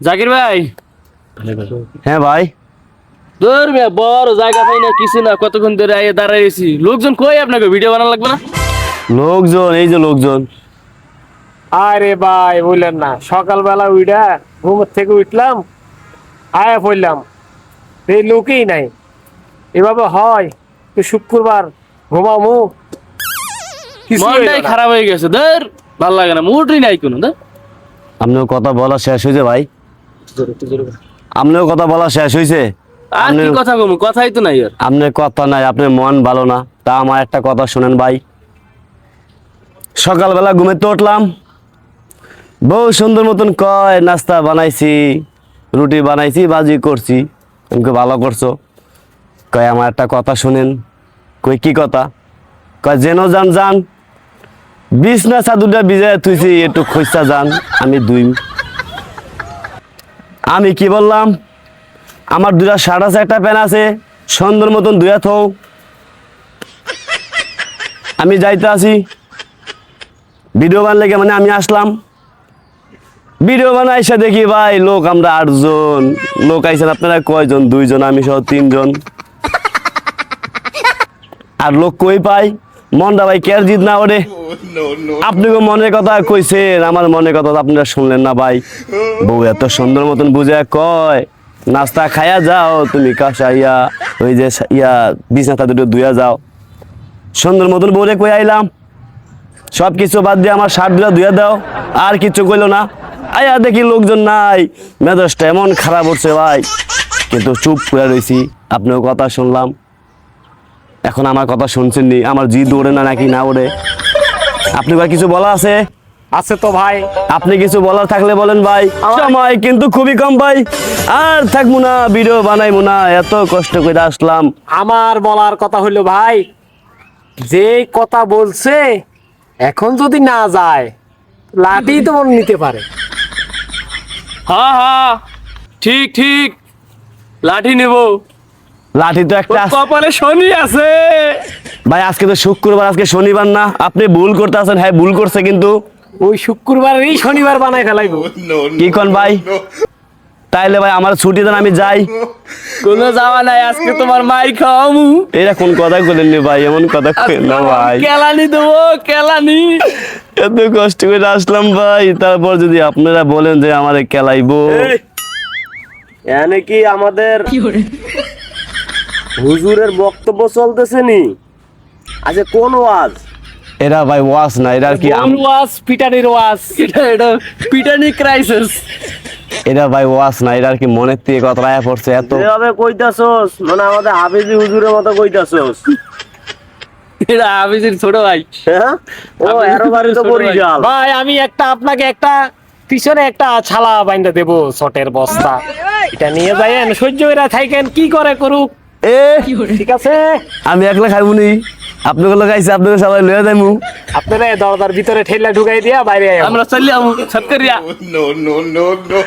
জাকির ভাই? হ্যাঁ ভাই। দূর মিয়া বড় জায়গা পাই না কিছু না কতক্ষণ ধরে আইয়ে দাঁড়াইছি লোকজন কই আপনাকে? ভিডিও বানানো লাগবে না? লোকজন এই যে লোকজন। আরে ভাই বললেন না। সকালবেলা উইডা ঘুমের থেকে উঠলাম আয়া পড়লাম। এই লোকই নাই। এভাবে হয় তো শুক্রবার ঘুমামু। কিছু মনটাই খারাপ হয়ে গেছে ধর। ভালো লাগে না মুডই নাই কোনো ধর। আপনার কথা বলা শেষ হয়েছে ভাই। আপনার কথা বলা শেষ হয়েছে আর কি কথা কমু কথাই তো নাই আর। আপনার কথা নাই আপনার মন ভালো না। তা আমার একটা কথা শুনেন ভাই। সকালবেলা ঘুমেতে উঠলাম। বউ সুন্দর মতন কয় নাস্তা বানাইছি রুটি বানাইছি বাজি করছি। আমাকে ভালো করছ। কয় আমার একটা কথা শুনেন। কই কি কথা? কয় যেন যান যান বিছনা চাদুটা বিজায় তুইছি একটু খোঁজা যান আমি দুই আমি কি বললাম? আমার দুটা শার্ট আছে, একটা প্যান্ট আছে, সুন্দর মতন দুয়া থৌ আমি যাইতে আছি। ভিডিও বান লেগে মানে আমি আসলাম। ভিডিও বানাই দেখি ভাই, লোক আমরা আটজন। লোক আইছেন আপনারা কয়জন? দুইজন, আমি সহ তিনজন। আর লোক কই পাই মনটা ভাই কেয়ার জিত না ওরে। আপনাকে মনের কথা কইছেন আমার মনের কথা আপনারা শুনলেন না ভাই। বউ এত সুন্দর মতন বুঝে কয় নাস্তা খাইয়া যাও তুমি কাঁসা ইয়া ওই যে ইয়া বিছনাটা দুটো ধুইয়া যাও। সুন্দর মতন বউরে কই আইলাম। সব কিছু বাদ দিয়ে আমার শার্ট দুটা ধুইয়া দাও আর কিছু কইলো না। আয়া দেখি লোকজন নাই মেজাজটা এমন খারাপ হচ্ছে ভাই। কিন্তু চুপ করে রয়েছি আপনার কথা শুনলাম। এখন আমার কথা শুনছেন নি আমার জিদ ওড়ে না নাকি না ওড়ে? আপনি ভাই কিছু বলা আছে? আছে তো ভাই। আপনি কিছু বলার থাকলে বলেন ভাই। সময় কিন্তু খুবই কম ভাই। আর থাকব না ভিডিও বানাইবো না এত কষ্ট করে আসলাম। আমার বলার কথা হইল ভাই যে কথা বলছে এখন যদি না যায় লাঠি তো মনে নিতে পারে। হ্যাঁ হ্যাঁ ঠিক ঠিক লাঠি নেব। লাঠি তো একটা কপালে শনি আছে। ভাই আজকে তো শুক্রবার আজকে শনিবার না। আপনি ভুল করতে আছেন। হ্যাঁ ভুল করছে কিন্তু। ওই শুক্রবারেরই শনিবার বানাই ফেলাইবো। কি কন ভাই? তাইলে ভাই আমার ছুটি দেন আমি যাই। কোন যাওয়া নাই আজকে তোমার মাই খাওয়ামু। এটা কোন কথা বলেন নি ভাই? এমন কথা কেন না ভাই। কেলানি দেবো কেলানি। এত কষ্ট করে আসলাম ভাই। তারপর যদি আপনারা বলেন যে আমারে কেলাইবো। এনে কি আমাদের হুজুরের বক্তব্য চলতেছে নি? আচ্ছা কোন ওয়াজ? এরা ভাই ওয়াস না এরা কি আম- ওয়াজ পিটানির ওয়াজ। এটা এটা পিটানি ক্রাইসিস এরা ভাই ওয়াজ না এরা আর কি মনের থেকে কথা আয়া পড়ছে এত যেভাবে কইতাছস মানে আমাদের হাফিজি হুজুরের মতো কইতাছস। এটা আবিজির ছোট ভাই। হ্যাঁ? ও এরো বাড়ি তো বরিশাল ভাই আমি একটা আপনাকে একটা পিছনে একটা ছালা বাইন্দা দেব শটের বস্তা। এটা নিয়ে যাইয়েন সহ্য করে থাকেন কি করে করুক? এ ঠিক আছে? আমি একলা খাইব নি। আপনাকে লাগাইছে আপনাকে সবাই লয়ে যাইমু। আপনারা দরদার ভিতরে ঠেলা ঢুকাই দিয়া বাইরে আমরা চললাম সৎকরিয়া নো নো নো no.